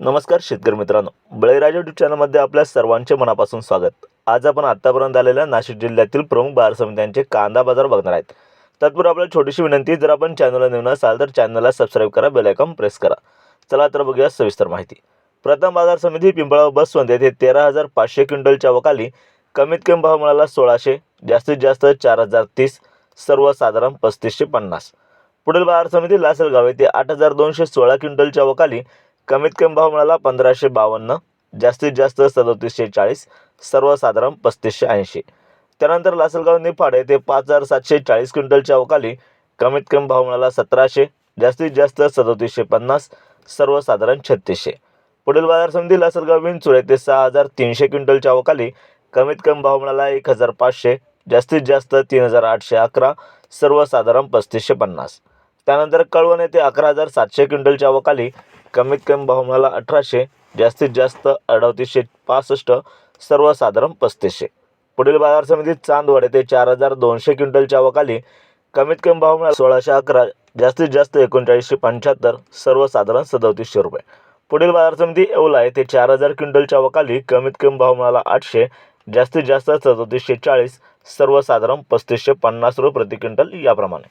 नमस्कार शेतकरी मित्रांनो. बळीराजा युट्यूब चॅनलमध्ये आपल्या सर्वांचे मनापासून स्वागत. आज आपण आत्तापर्यंत आलेल्या नाशिक जिल्ह्यातील प्रमुख बाजार समित्यांचे कांदा बाजार बघणार आहेत. तत्पूर्वी आपल्याला छोटीशी विनंती जर आपण चॅनलला नवीन असाल तर चॅनलला सबस्क्राईब करा बेल आयकॉन प्रेस करा. चला तर बघूया सविस्तर माहिती. प्रथम बाजार समिती पिंपळा बसवंत येथे तेरा हजार पाचशे क्विंटलच्या वकाली कमीत कमी भाव मिळाला सोळाशे जास्तीत जास्त चार हजार तीस सर्वसाधारण पस्तीसशे पन्नास. पुढील बाजार समिती लासलगाव येथे आठ हजार दोनशे सोळा क्विंटलच्या वकाली कमीत कमी भाव मिळाला पंधराशे बावन्न जास्तीत जास्त सदोतीसशे चाळीस सर्वसाधारण पस्तीसशे ऐंशी. त्यानंतर लासलगाव निफाड येथे पाच हजार सातशे चाळीस क्विंटलच्या अवकाली कमीत कमी भाव मिळाला सतराशे जास्तीत जास्त सदोतीसशे पन्नास सर्वसाधारण छत्तीसशे. पुढील बाजार समिती लासलगाव विंचूर येथे सहा हजार तीनशे क्विंटलच्या अवकाली कमीत कमी भाव मिळाला एक हजार पाचशे जास्तीत जास्त तीन हजार आठशे अकरा सर्वसाधारण पस्तीसशे पन्नास. त्यानंतर कळवण येथे अकरा हजार सातशे क्विंटलच्या अवकाली कमीत कमी भाव अठराशे जास्तीत जास्त अडतीसशे पासष्ट सर्वसाधारण पस्तीसशे. पुढील बाजार समितीत चांदवड येथे चार हजार दोनशे क्विंटलच्या वकाली कमीत कमी भाव मिळाला सोळाशे अकरा जास्तीत जास्त एकोणचाळीसशे पंच्याहत्तर सर्वसाधारण सदोतीसशे रुपये. पुढील बाजार समिती येवला येथे चार हजार क्विंटलच्या वकाली कमीत कमी भाव मिळाला आठशे जास्तीत जास्त सदतीसशे चाळीस सर्वसाधारण पस्तीसशे पन्नास रुपये प्रति क्विंटल याप्रमाणे.